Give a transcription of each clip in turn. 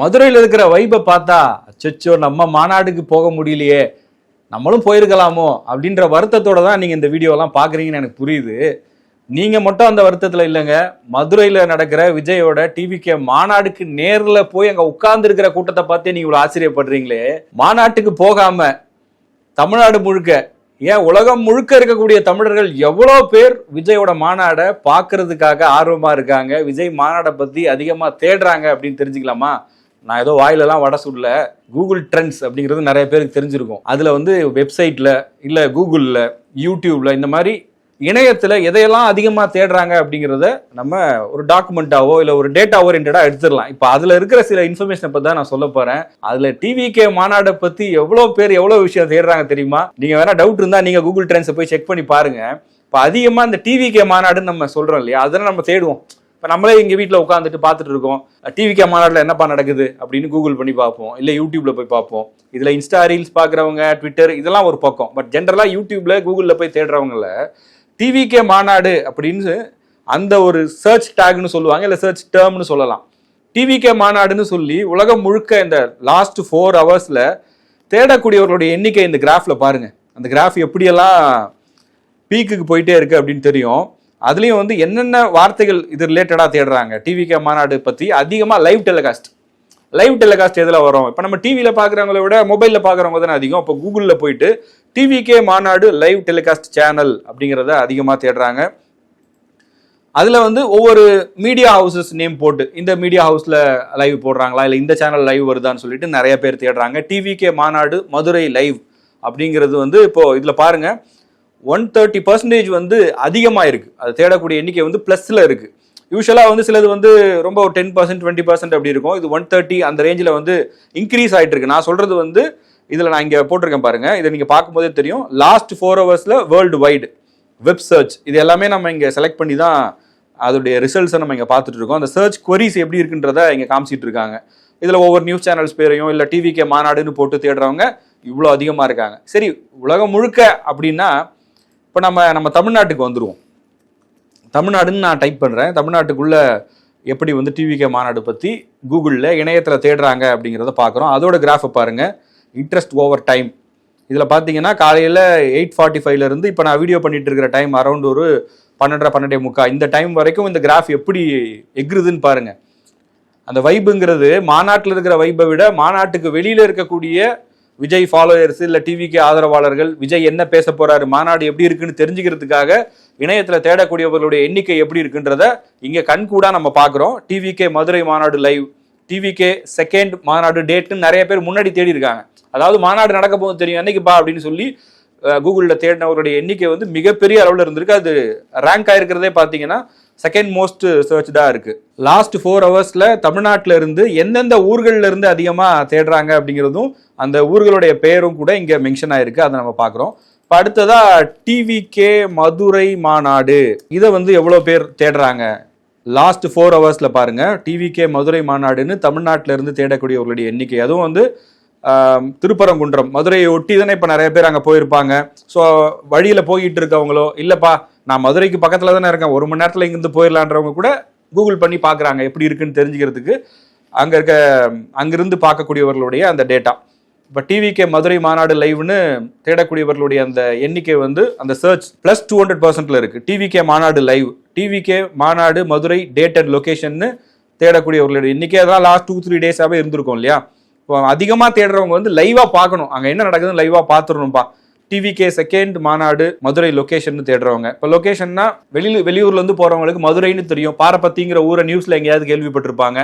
மதுரையில் இருக்கிற வைபை பார்த்தா அச்சோ நம்ம மாநாடுக்கு போக முடியலையே நம்மளும் போயிருக்கலாமோ அப்படின்ற வருத்தத்தோட தான் நீங்கள் இந்த வீடியோலாம் பார்க்குறீங்கன்னு எனக்கு புரியுது. நீங்கள் மட்டும் அந்த வருத்தத்தில் இல்லைங்க. மதுரையில் நடக்கிற விஜயோட டிவிக்கே மாநாடுக்கு நேரில் போய் அங்கே உட்கார்ந்துருக்கிற கூட்டத்தை பார்த்தே நீங்கள் இவ்வளோ ஆச்சரியப்படுறீங்களே. மாநாட்டுக்கு போகாமல் தமிழ்நாடு முழுக்க ஏன் உலகம் முழுக்க இருக்கக்கூடிய தமிழர்கள் எவ்வளோ பேர் விஜயோட மாநாடை பார்க்கறதுக்காக ஆர்வமாக இருக்காங்க விஜய் மாநாடை பற்றி அதிகமாக தேடுறாங்க அப்படின்னு தெரிஞ்சுக்கலாமா? நான் ஏதோ வாயிலெல்லாம் வட சுடல. கூகுள் ட்ரெண்ட்ஸ் அப்படிங்கிறது நிறைய பேருக்கு தெரிஞ்சிருக்கும். அதில் வந்து வெப்சைட்டில் இல்லை கூகுளில் யூடியூப்பில் இந்த மாதிரி இணையத்தில் எதையெல்லாம் அதிகமாக தேடுறாங்க அப்படிங்கிறத நம்ம ஒரு டாக்குமெண்ட்டாவோ இல்லை ஒரு டேட்டா ஓரியன்டாக எடுத்துடலாம். இப்போ அதில் இருக்கிற சில இன்ஃபர்மேஷனை பற்றி தான் நான் சொல்ல போகிறேன் அதில் டிவிகே மாநாடை பற்றி எவ்வளோ பேர் எவ்வளோ விஷயம் தேடுறாங்க தெரியுமா? நீங்கள் வேணால் டவுட் இருந்தால் நீங்கள் கூகுள் ட்ரெண்ட்ஸை போய் செக் பண்ணி பாருங்க. இப்போ அதிகமாக இந்த டிவிகே மாநாடுன்னு நம்ம சொல்கிறோம் இல்லையா? அதெல்லாம் நம்ம தேடுவோம். இப்போ நம்மளே எங்கள் வீட்டில் உட்காந்துட்டு பார்த்துட்டு இருக்கோம். டிவிகே கேமராவில் என்னப்பா நடக்குது அப்படின்னு கூகுள் பண்ணி பார்ப்போம். இல்லை யூடியூப்ல போய் பார்ப்போம். இதில் இன்ஸ்டா ரீல்ஸ் பார்க்குறவங்க ட்விட்டர் இதெல்லாம் ஒரு பக்கம். பட் ஜென்ரலாக யூடியூப்ல கூகுளில் போய் தேடுறவங்கள டிவிகே மாநாடு அப்படின்னு அந்த ஒரு சர்ச் டேக்னு சொல்லுவாங்க இல்லை சர்ச் டேர்ம்னு சொல்லலாம். டிவிகே மாநாடுன்னு சொல்லி உலகம் முழுக்க இந்த லாஸ்ட் ஃபோர் ஹவர்ஸில் தேடக்கூடியவர்களுடைய எண்ணிக்கை இந்த கிராஃபில் பாருங்கள் அந்த கிராஃப் எப்படியெல்லாம் பீக்குக்கு போயிட்டே இருக்குது அப்படின்னு தெரியும். அதுலேயும் வந்து என்னென்ன வார்த்தைகள் இது ரிலேட்டடாக தேடுறாங்க? டிவிகே மாநாடு பற்றி அதிகமாக லைவ் டெலிகாஸ்ட் லைவ் டெலிகாஸ்ட் எதில் வரும்? இப்போ நம்ம டிவியில் பார்க்குறவங்கள விட மொபைலில் பார்க்குறவங்க தானே அதிகம். இப்போ கூகுளில் போயிட்டு டிவிகே மாநாடு லைவ் டெலிகாஸ்ட் சேனல் அப்படிங்கிறத அதிகமாக தேடுறாங்க. அதில் வந்து ஒவ்வொரு மீடியா ஹவுசஸ் நேம் போட்டு இந்த மீடியா ஹவுஸில் லைவ் போடுறாங்களா? இல்லை இந்த சேனல் லைவ் வருதான்னு சொல்லிட்டு நிறைய பேர் தேடுறாங்க. டிவிகே மாநாடு மதுரை லைவ் அப்படிங்கிறது வந்து இப்போது இதில் பாருங்கள் ஒன் தேர்ட்டி பர்சன்டேஜ் வந்து அதிகமாக இருக்கு அது தேடக்கூடிய எண்ணிக்கை வந்து ப்ளஸில் இருக்கு. யூஸ்வலாக வந்து சிலது வந்து ரொம்ப ஒரு டென் பர்சன்ட் டுவெண்ட்டி பர்சன்ட் அப்படி இருக்கும். இது ஒன் தேர்ட்டி அந்த ரேஞ்சில் வந்து இன்க்ரீஸ் ஆகிட்டு இருக்கு நான் சொல்றது வந்து இதில் நான் இங்கே போட்டிருக்கேன் பாருங்க. இதை நீங்கள் பார்க்கும்போதே தெரியும். லாஸ்ட் ஃபோர் ஹவர்ஸில் வேர்ல்டு வைடு வெப் சர்ச் இது எல்லாமே நம்ம இங்கே செலக்ட் பண்ணி தான் அதோடைய ரிசல்ட்ஸை நம்ம இங்கே பார்த்துட்டு இருக்கோம் அந்த சர்ச் கொரிஸ் எப்படி இருக்குன்றத இங்கே காமிச்சிட்டு இருக்காங்க. இதில் ஒவ்வொரு நியூஸ் சேனல்ஸ் பேரையும் இல்லை டிவிக்கே மாநாடுன்னு போட்டு தேடுறவங்க இவ்வளோ அதிகமாக இருக்காங்க. சரி உலகம் முழுக்க அப்படின்னா இப்போ நம்ம நம்ம தமிழ்நாட்டுக்கு வந்துடுவோம் தமிழ்நாடுன்னு நான் டைப் பண்ணுறேன் தமிழ்நாட்டுக்குள்ளே எப்படி வந்து டிவிகே மாநாடு பற்றி கூகுளில் இணையத்தில் தேடுறாங்க அப்படிங்கிறத பார்க்குறோம் அதோட கிராஃபை பாருங்கள் இன்ட்ரெஸ்ட் ஓவர் டைம் இதில் பார்த்தீங்கன்னா காலையில் எயிட் ஃபார்ட்டி ஃபைவ்லேருந்து இப்போ நான் வீடியோ பண்ணிட்டு இருக்கிற டைம் அரௌண்ட் ஒரு பன்னெண்டரை பன்னெண்டே முக்கா இந்த டைம் வரைக்கும் இந்த கிராஃப் எப்படி எகுறுதுன்னு பாருங்கள் அந்த வைபுங்கிறது மாநாட்டில் இருக்கிற வைபை விட மாநாட்டுக்கு வெளியில் இருக்கக்கூடிய விஜய் ஃபாலோயர்ஸ் இல்லை டிவிக்கு ஆதரவாளர்கள் விஜய் என்ன பேச போறாரு மாநாடு எப்படி இருக்குன்னு தெரிஞ்சுக்கிறதுக்காக இணையத்தில் தேடக்கூடியவர்களுடைய எண்ணிக்கை எப்படி இருக்குன்றத இங்கே கண்கூடாக நம்ம பார்க்குறோம். டிவிகே மதுரை மாநாடு லைவ் டிவிகே செகண்ட் மாநாடு டேட்னு நிறைய பேர் முன்னாடி தேடி இருக்காங்க. அதாவது மாநாடு நடக்க போது தெரியும் என்னைக்குப்பா அப்படின்னு சொல்லி கூகுளில் தேடினவர்களுடைய எண்ணிக்கை வந்து மிகப்பெரிய அளவில் இருந்திருக்கு. அது ரேங்க் ஆயிருக்கிறதே பார்த்தீங்கன்னா செகண்ட் மோஸ்ட் சர்ச்டாக இருக்கு. லாஸ்ட் ஃபோர் ஹவர்ஸில் தமிழ்நாட்டில் இருந்து எந்தெந்த ஊர்களில் இருந்து அதிகமாக தேடுறாங்க அப்படிங்கிறதும் அந்த ஊர்களுடைய பெயரும் கூட இங்கே மென்ஷன் ஆயிருக்கு. அதை நம்ம பார்க்குறோம். இப்போ அடுத்ததா டிவிகே மதுரை மாநாடு. இதை வந்து எவ்வளோ பேர் தேடுறாங்க? லாஸ்ட் ஃபோர் ஹவர்ஸில் பாருங்க. டிவிகே மதுரை மாநாடுன்னு தமிழ்நாட்டில் இருந்து தேடக்கூடியவர்களுடைய எண்ணிக்கை. அதுவும் வந்து திருப்பரங்குன்றம். மதுரையை ஒட்டி தானே இப்போ நிறைய பேர் அங்கே போயிருப்பாங்க. ஸோ வழியில் போயிட்டு இருக்கவங்களோ இல்லைப்பா நான் மதுரைக்கு பக்கத்தில் தானே இருக்கேன். ஒரு மணி நேரத்தில் இங்கேருந்து போயிடலான்றவங்க கூட கூகுள் பண்ணி பார்க்குறாங்க. எப்படி இருக்குன்னு தெரிஞ்சுக்கிறதுக்கு அங்கே இருக்க அங்கிருந்து பார்க்கக்கூடியவர்களுடைய அந்த டேட்டா இப்போ டிவிகே மதுரை மாநாடு லைவ்னு தேடக்கூடியவர்களுடைய அந்த எண்ணிக்கை வந்து அந்த சர்ச் ப்ளஸ் டூ ஹண்ட்ரட் பர்சன்ட்ல இருக்கு. டிவிகே மாநாடு லைவ் டிவிகே மாநாடு மதுரை டேட் அண்ட் லொகேஷன்னு தேடக்கூடியவர்களுடைய எண்ணிக்கை அதெல்லாம் லாஸ்ட் டூ த்ரீ டேஸாகவே இருந்திருக்கும் இல்லையா? இப்போ அதிகமாக தேடுறவங்க வந்து லைவாக பார்க்கணும். அங்கே என்ன நடக்குதுன்னு லைவாக பார்த்துடணும்ப்பா டிவிகே செகண்ட் மாநாடு மதுரை லொக்கேஷன் தேடுறவங்க. இப்போ லொக்கேஷன்னா வெளியில் வெளியூர்லேருந்து போகிறவங்களுக்கு மதுரைன்னு தெரியும். பாரப்பத்திங்கிற ஊரை நியூஸில் எங்கேயாவது கேள்விப்பட்டிருப்பாங்க.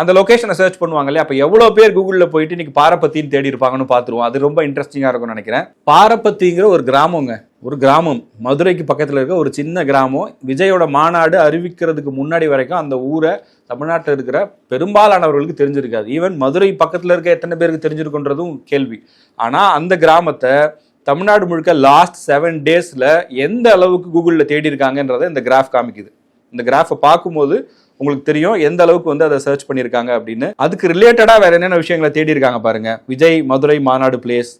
அந்த லொகேஷனை சர்ச் பண்ணுவாங்க இல்லையா? அப்போ எவ்வளோ பேர் கூகுளில் போயிட்டு இன்னைக்கு பாரப்பத்தின்னு தேடி இருப்பாங்கன்னு பார்த்துருவோம். அது ரொம்ப இன்ட்ரெஸ்டிங்காக இருக்கும்னு நினைக்கிறேன். பாரப்பத்திங்கிற ஒரு கிராமங்க. ஒரு கிராமம். மதுரைக்கு பக்கத்தில் இருக்க ஒரு சின்ன கிராமம். விஜயோட மாநாடு அறிவிக்கிறதுக்கு முன்னாடி வரைக்கும் அந்த ஊரை தமிழ்நாட்டில் இருக்கிற பெரும்பாலானவர்களுக்கு தெரிஞ்சிருக்காது. ஈவன் மதுரை பக்கத்தில் இருக்க எத்தனை பேருக்கு தெரிஞ்சிருக்குன்றதும் கேள்வி. ஆனால் அந்த கிராமத்தை தமிழ்நாடு முழுக்க லாஸ்ட் செவன் டேஸில் எந்த அளவுக்கு கூகுளில் தேடி இருக்காங்கன்றதை இந்த கிராஃப் காமிக்குது. இந்த கிராஃபை பார்க்கும்போது உங்களுக்கு தெரியும் எந்த அளவுக்கு வந்து அதை சர்ச் பண்ணியிருக்காங்க அப்படின்னு. அதுக்கு ரிலேட்டடாக வேற என்னென்ன விஷயங்களை தேடி இருக்காங்க பாருங்க. விஜய் மதுரை மாநாடு பிளேஸ்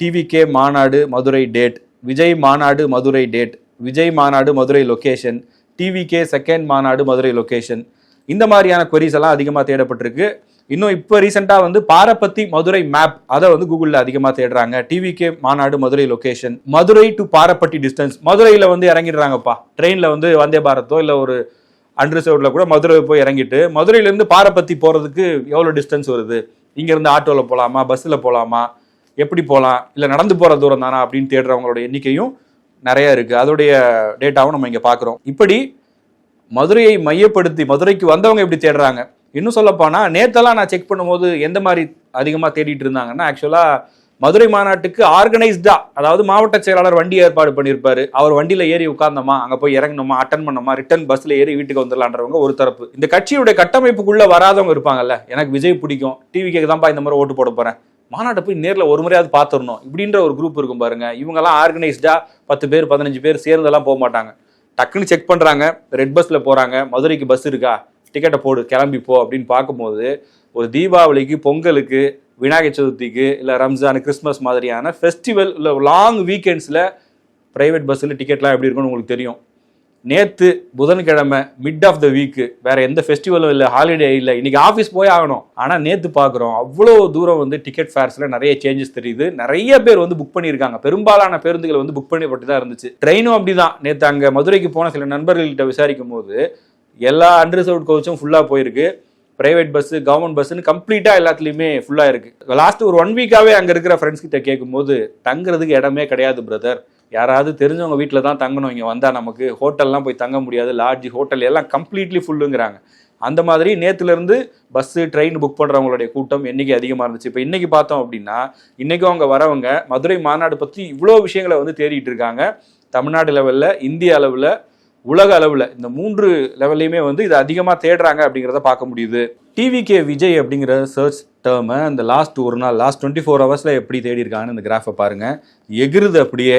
டிவிகே மாநாடு மதுரை டேட் விஜய் மாநாடு மதுரை டேட் விஜய் மாநாடு மதுரை லொக்கேஷன் டிவிகே செகண்ட் மாநாடு மதுரை லொக்கேஷன் இந்த மாதிரியான கொரிஸ் எல்லாம் அதிகமாக தேடப்பட்டிருக்கு. இன்னும் இப்போ ரீசெண்டாக வந்து பாரப்பத்தி மதுரை மேப் அதை வந்து கூகுளில் அதிகமாக தேடுறாங்க. டிவிகே மாநாடு Madurai location Madurai to Parapatti distance மதுரையில் வந்து இறங்கிடுறாங்கப்பா. ட்ரெயினில் வந்து வந்தே பாரத்தோ இல்லை ஒரு அன்ரிசர்வ்டில் கூட மதுரை போய் இறங்கிட்டு மதுரையிலேருந்து பாரப்பத்தி போகிறதுக்கு எவ்வளோ டிஸ்டன்ஸ் வருது? இங்கேருந்து ஆட்டோவில் போகலாமா பஸ்ஸில் போகலாமா எப்படி போகலாம் இல்லை நடந்து போகிற தூரம் தானா அப்படின்னு தேடுறவங்களோட எண்ணிக்கையும் நிறைய இருக்குது அதோடைய டேட்டாவும் நம்ம இங்கே பார்க்குறோம் இப்படி மதுரையை மையப்படுத்தி மதுரைக்கு வந்தவங்க எப்படி தேடுறாங்க? இன்னும் சொல்லப்போனால் நேத்தெல்லாம் நான் செக் பண்ணும்போது எந்த மாதிரி அதிகமாக தேடிட்டு இருந்தாங்கன்னா ஆக்சுவலாக மதுரை மாநாட்டுக்கு ஆர்கனைஸ்டா அதாவது மாவட்ட செயலாளர் வண்டி ஏற்பாடு பண்ணியிருப்பாரு. அவர் வண்டியில ஏறி உட்கார்ந்தோமா அங்க போய் இறங்கணுமா அட்டன் பண்ணோமா ரிட்டர்ன் பஸ்ல ஏறி வீட்டுக்கு வந்துடலான்றவங்க ஒரு தரப்பு. இந்த கட்சியுடைய கட்டமைப்புக்குள்ள வராதவங்க இருப்பாங்கல்ல எனக்கு விஜய் பிடிக்கும் டிவிக்கு தான்ப்பா இந்த மாதிரி ஓட்டு போட போறேன். மாநாட்டை போய் நேரில் ஒரு முறையாவது பார்த்துடணும். இப்படின்ற ஒரு குரூப் இருக்கும் பாருங்க. இவங்கெல்லாம் ஆர்கனைஸ்டா பத்து பேர் பதினஞ்சு பேர் சேர்ந்தெல்லாம் போக மாட்டாங்க. டக்குன்னு செக் பண்றாங்க ரெட் பஸ்ல போறாங்க மதுரைக்கு பஸ் இருக்கா டிக்கெட்டை போடு கிளம்பி போ அப்படின்னு பார்க்கும்போது ஒரு தீபாவளிக்கு பொங்கலுக்கு விநாயகர் சதுர்த்திக்கு இல்லை ரம்ஜான் கிறிஸ்மஸ் மாதிரியான ஃபெஸ்டிவல் இல்லை லாங் வீக்கெண்ட்ஸில் ப்ரைவேட் பஸ்ஸில் டிக்கெட்லாம் எப்படி இருக்கும்னு உங்களுக்கு தெரியும். நேற்று புதன்கிழமை மிட் ஆஃப் த வீக்கு வேறு எந்த ஃபெஸ்டிவலும் இல்லை ஹாலிடே இல்லை. இன்றைக்கி ஆஃபீஸ் போய் ஆகணும். ஆனால் நேற்று பார்க்குறோம் அவ்வளோ தூரம் வந்து டிக்கெட் ஃபேர்ஸில் நிறைய சேஞ்சஸ் தெரியுது. நிறைய பேர் வந்து புக் பண்ணியிருக்காங்க. பெரும்பாலான பேருந்துகள் வந்து புக் பண்ணப்பட்டு தான் இருந்துச்சு. ட்ரெயினும் அப்படி தான் நேற்று அங்கே மதுரைக்கு போன சில நண்பர்கள்கிட்ட விசாரிக்கும் போது எல்லா அன்ரிசர்வ்ட் கோச்சும் ஃபுல்லாக போயிருக்கு. பிரைவேட் பஸ் கவர்மெண்ட் பஸ்ஸுன்னு கம்ப்ளீட்டாக எல்லாத்துலேயுமே ஃபுல்லாக இருக்குது லாஸ்ட் ஒரு ஒன் வீக்காகவே அங்கே இருக்கிற ஃப்ரெண்ட்ஸ் கிட்ட கேட்கும்போது தங்குறதுக்கு இடமே கிடையாது பிரதர் யாராவது தெரிஞ்சவங்க வீட்டில் தான் தங்கணும். இங்கே வந்தால் நமக்கு ஹோட்டல்லாம் போய் தங்க முடியாது. லாட்ஜ் ஹோட்டல் எல்லாம் கம்ப்ளீட்லி ஃபுல்லுங்கிறாங்க அந்த மாதிரி நேற்றுலேருந்து பஸ்ஸு ட்ரெயின் புக் பண்ணுறவங்களுடைய கூட்டம் என்றைக்கு அதிகமாக இருந்துச்சு? இப்போ இன்றைக்கி பார்த்தோம் அப்படின்னா இன்றைக்கும் அவங்க வரவங்க மதுரை மாநாடு பற்றி இவ்வளோ விஷயங்களை வந்து தேடிட்டு இருக்காங்க. தமிழ்நாடு லெவலில் இந்திய அளவில் உலக அளவில் இந்த மூன்று லெவல்லையுமே வந்து இது அதிகமாக தேடுறாங்க அப்படிங்கிறத பார்க்க முடியுது. டிவிகே விஜய் அப்படிங்கிற சர்ச் டேர்மை இந்த லாஸ்ட் ஒரு நாள் லாஸ்ட் டுவெண்ட்டி ஃபோர் ஹவர்ஸில் எப்படி தேடி இருக்காங்கன்னு இந்த கிராஃபை பாருங்கள் எகிருது அப்படியே.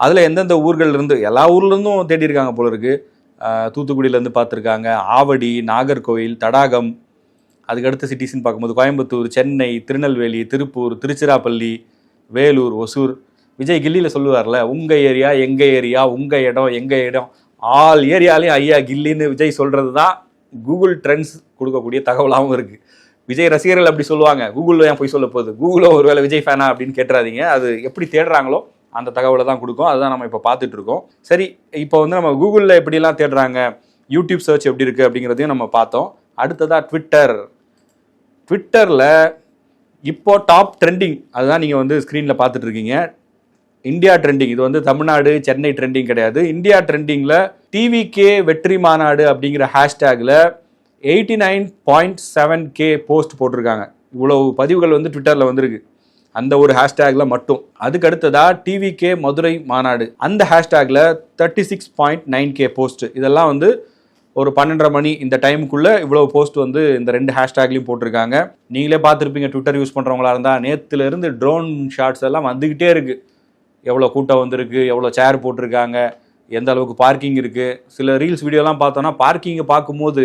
அதில் எந்தெந்த ஊர்கள்ல இருந்து எல்லா ஊர்லேருந்தும் தேடி இருக்காங்க போல இருக்கு. தூத்துக்குடியிலேருந்து பார்த்துருக்காங்க. ஆவடி நாகர்கோவில் தடாகம் அதுக்கடுத்த சிட்டிஸ்ன்னு பார்க்கும்போது கோயம்புத்தூர் சென்னை திருநெல்வேலி திருப்பூர் திருச்சிராப்பள்ளி வேலூர் ஒசூர். விஜய் கில்லியில் சொல்லுவார்ல உங்கள் ஏரியா எங்கள் ஏரியா உங்கள் இடம் எங்கள் இடம் ஆல் ஏரியாலையும் ஐயா கில்லின்னு விஜய் சொல்கிறது தான் கூகுள் ட்ரெண்ட்ஸ் கொடுக்கக்கூடிய தகவலாகவும் இருக்குது விஜய் ரசிகர்கள் அப்படி சொல்லுவாங்க. கூகுளில் ஏன் போய் சொல்ல போகுது? ஒரு ஒருவேளை விஜய் ஃபேனா அப்படின்னு கேட்டுறாதீங்க. அது எப்படி தேடுறாங்களோ அந்த தகவலை தான் கொடுக்கும். அதுதான் நம்ம இப்போ பார்த்துட்டு இருக்கோம். சரி இப்போ வந்து நம்ம கூகுளில் எப்படிலாம் தேடுறாங்க? யூடியூப் சர்ச் எப்படி இருக்குது அப்படிங்கிறதையும் நம்ம பார்த்தோம். அடுத்ததாக ட்விட்டர். ட்விட்டரில் இப்போ டாப் ட்ரெண்டிங் அதுதான் நீங்கள் வந்து ஸ்க்ரீனில் பார்த்துட்டு இருக்கீங்க. இந்தியா ட்ரெண்டிங் இது வந்து தமிழ்நாடு சென்னை ட்ரெண்டிங் கிடையாது. இந்தியா ட்ரெண்டிங்கில் டிவிகே வெற்றி மாநாடு அப்படிங்கிற ஹேஷ்டேக்கில் eighty nine point seven K post போட்டிருக்காங்க. இவ்வளவு பதிவுகள் வந்து ட்விட்டரில் வந்திருக்கு. அந்த ஒரு ஹேஷ்டேக்ல மட்டும். அதுக்கு அடுத்ததா டிவிகே மதுரை மாநாடு. அந்த ஹேஷ்டேக்ல thirty six point nine K post இதெல்லாம் வந்து ஒரு பன்னெண்டரை மணி இந்த டைமுக்குள்ள இவ்வளோ போஸ்ட் வந்து இந்த ரெண்டு ஹேஷ்டேக்லையும் போட்டிருக்காங்க. நீங்களே பார்த்துருப்பீங்க ட்விட்டர் யூஸ் பண்ணுறவங்களா இருந்தால் நேற்றுலேருந்து ட்ரோன் ஷாட்ஸ் எல்லாம் வந்துக்கிட்டே இருக்குது எவ்வளோ கூட்டம் வந்திருக்கு எவ்வளோ சேர் போட்டிருக்காங்க எந்த அளவுக்கு பார்க்கிங் இருக்குது சில ரீல்ஸ் வீடியோலாம் பார்த்தோன்னா பார்க்கிங்கை பார்க்கும்போது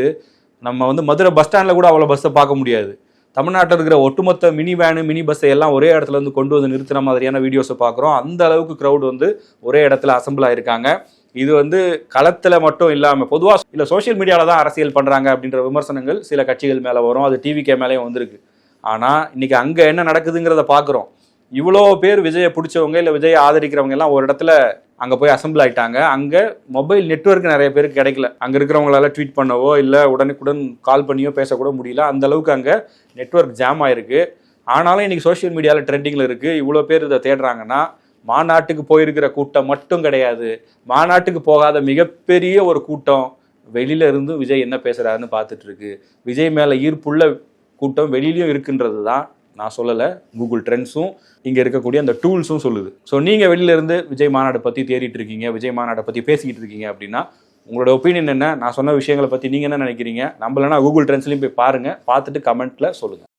நம்ம வந்து மதுரை பஸ் ஸ்டாண்டில் கூட அவ்வளோ பஸ்ஸை பார்க்க முடியாது. தமிழ்நாட்டில் இருக்கிற ஒட்டுமொத்த மினி வேனு மினி பஸ்ஸை எல்லாம் ஒரே இடத்துல இருந்து கொண்டு வந்து நிறுத்துற மாதிரியான வீடியோஸை பார்க்குறோம். அந்த அளவுக்கு க்ரௌட் வந்து ஒரே இடத்துல அசம்பிள் ஆயிருக்காங்க. இது வந்து களத்தில் மட்டும் இல்லாமல் பொதுவாக இல்லை சோஷியல் மீடியாவில் தான் அரசியல் பண்ணுறாங்க அப்படின்ற விமர்சனங்கள் சில கட்சிகள் மேலே வரும். அது டிவிகே மேலேயும் வந்திருக்கு. ஆனால் இன்றைக்கி அங்கே என்ன நடக்குதுங்கிறத பார்க்குறோம். இவ்வளோ பேர் விஜயை பிடிச்சவங்க இல்லை விஜயை ஆதரிக்கிறவங்க எல்லாம் ஒரு இடத்துல அங்கே போய் அசம்பிள் ஆகிட்டாங்க அங்கே மொபைல் நெட்வொர்க் நிறைய பேருக்கு கிடைக்கல. அங்கே இருக்கிறவங்களால ட்வீட் பண்ணவோ இல்லை உடனுக்குடன் கால் பண்ணியோ பேசக்கூட முடியல. அந்த அளவுக்கு அங்கே நெட்வொர்க் ஜாம் ஆயிருக்கு. ஆனாலும் இன்னைக்கு சோஷியல் மீடியாவில் ட்ரெண்டிங்கில் இருக்குது இவ்வளோ பேர் இதை தேடுறாங்கன்னா மாநாட்டுக்கு போயிருக்கிற கூட்டம் மட்டும் கிடையாது. மாநாட்டுக்கு போகாத மிகப்பெரிய ஒரு கூட்டம் வெளியில இருந்து விஜய் என்ன பேசுகிறாருன்னு பார்த்துட்டு இருக்கு. விஜய் மேலே ஈர்ப்புள்ள கூட்டம் வெளியிலையும் இருக்குன்றது தான் நான் சொல்லலை கூகுள் ட்ரெண்ட்ஸும் இங்கே இருக்கக்கூடிய அந்த டூல்ஸும் சொல்லுது. ஸோ நீங்கள் வெளியிலேருந்து விஜய் மாநாடு பற்றி தேடிட்டு இருக்கீங்க விஜய் மாநாடை பற்றி பேசிக்கிட்டு இருக்கீங்க அப்படின்னா உங்களோட ஒப்பீனியன் என்ன? நான் சொன்ன விஷயங்களை பற்றி நீங்கள் என்ன நினைக்கிறீங்க? நம்மளனா கூகுள் ட்ரெண்ட்ஸ்லையும் போய் பாருங்கள் பார்த்துட்டு கமெண்ட்டில் சொல்லுங்கள்